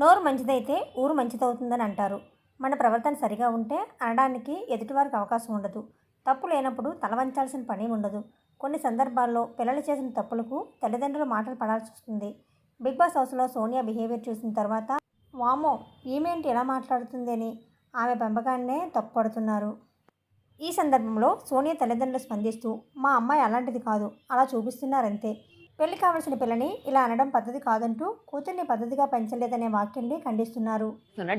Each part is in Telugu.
నోరు మంచిదైతే ఊరు మంచిదవుతుందని అంటారు. మన ప్రవర్తన సరిగా ఉంటే అనడానికి ఎదుటివారికి అవకాశం ఉండదు. తప్పు లేనప్పుడు తల వంచాల్సిన పని ఉండదు. కొన్ని సందర్భాల్లో పిల్లలు చేసిన తప్పులకు తల్లిదండ్రులు మాటలు పడాల్సి వస్తుంది. బిగ్ బాస్ హౌస్లో సోనియా బిహేవియర్ చూసిన తర్వాత వామో ఈమెంటి ఎలా మాట్లాడుతుంది అని ఆమె పెంపకాన్నే తప్పుపడుతున్నారు ఈ సందర్భంలో సోనియా తల్లిదండ్రులు స్పందిస్తూ మా అమ్మాయి అలాంటిది కాదు. అలా చూపిస్తున్నారంతే. పెళ్ళి కావలసిన పిల్లని ఇలా అనడం పద్ధతి కాదంటూ కూతుర్ని పద్ధతిగా పెంచలేదనే వాక్యాన్ని ఖండిస్తున్నారు.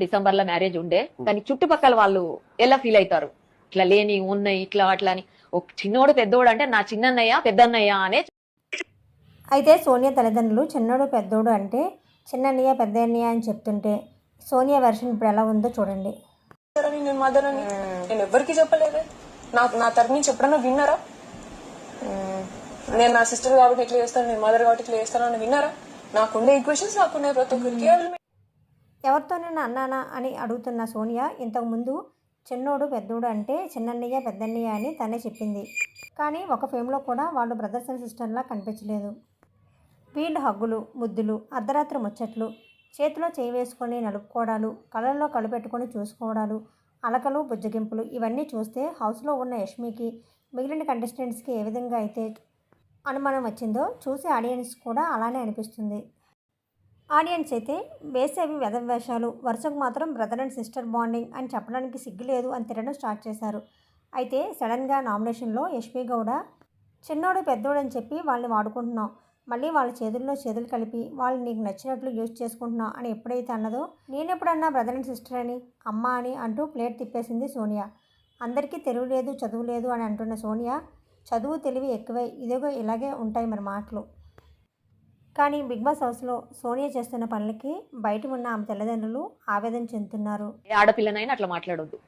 డిసెంబర్లో మ్యారేజ్ ఉండే దానికి చుట్టుపక్కల వాళ్ళు ఎలా ఫీల్ అవుతారు? ఇట్లా లేని ఉన్నాయి ఇట్లా అట్లా అని. ఒక చిన్నోడు పెద్దోడు అంటే నా చిన్నన్నయ్య పెద్దన్నయ్య అనే అయితే సోనియా తల్లిదండ్రులు చిన్నోడు పెద్దోడు అంటే చిన్నన్నయ్య పెద్దన్నయ్య అని చెప్తుంటే సోనియా వెర్షన్ ఇప్పుడు ఎలా ఉందో చూడండి. నేను నేను ఎవరికి చెప్పలేదే. నా నా తరఫు నుంచి ఎప్పుడన్నా విన్నారా? నేను నా సిస్టర్ కాబట్టి ఇట్లా చేస్తాను నేను మదర్ కాబట్టి ఇట్లా చేస్తాను అని విన్నారా? నాకుండే ఈక్వేషన్స్ నాకుండే ప్రతి ఒక్కరికి. ఎవరితోనైనా అన్నానా అని అడుగుతున్న సోనియా ఇంతకుముందు చిన్నోడు పెద్దోడు అంటే చిన్నన్నయ్య పెద్దన్నయ్య అని తనే చెప్పింది. కానీ ఒక ఫేమ్లో కూడా వాళ్ళు బ్రదర్స్ అండ్ సిస్టర్లా కనిపించలేదు. వీళ్ళు హగ్గులు ముద్దులు అర్ధరాత్రి ముచ్చట్లు చేతిలో చేయి వేసుకొని నలుపుకోవడాలు కళ్ళల్లో కళ్ళు పెట్టుకొని చూసుకోవడాలు అలకలు బుజ్జగింపులు ఇవన్నీ చూస్తే హౌస్లో ఉన్న యష్మికి మిగిలిన కంటెస్టెంట్స్కి ఏ విధంగా అయితే అనుమానం వచ్చిందో చూసే ఆడియన్స్ కూడా అలానే అనిపిస్తుంది. ఆడియన్స్ అయితే వేసేవి వెధవేషాలు వరుసకు మాత్రం బ్రదర్ అండ్ సిస్టర్ బాండింగ్ అని చెప్పడానికి సిగ్గులేదు అని తిరగడం స్టార్ట్ చేశారు. అయితే సడన్గా నామినేషన్లో యశ్వి గౌడ చిన్నోడు పెద్దోడు అని చెప్పి వాళ్ళని వాడుకుంటున్నాం. మళ్ళీ వాళ్ళ చేతుల్లో చేతులు కలిపి వాళ్ళు నీకు నచ్చినట్లు యూజ్ చేసుకుంటున్నావు అని ఎప్పుడైతే అన్నదో నేనెప్పుడన్నా బ్రదర్ అండ్ సిస్టర్ అని అమ్మ అని అంటూ ప్లేట్ తిప్పేసింది సోనియా. అందరికీ తెలివి లేదు చదువు లేదు అని అంటున్న సోనియా చదువు తెలివి ఎక్కువై ఇదిగో ఇలాగే ఉంటాయి మరి మాటలు. కానీ బిగ్ బాస్ హౌస్లో సోనియా చేస్తున్న పనులకి బయట ఉన్న ఆమె తల్లిదండ్రులు ఆవేదన చెందుతున్నారు. ఆడపిల్లనైనా అట్లా మాట్లాడొద్దు.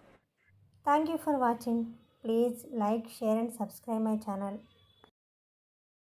Thank you for watching. Please like share and subscribe my channel.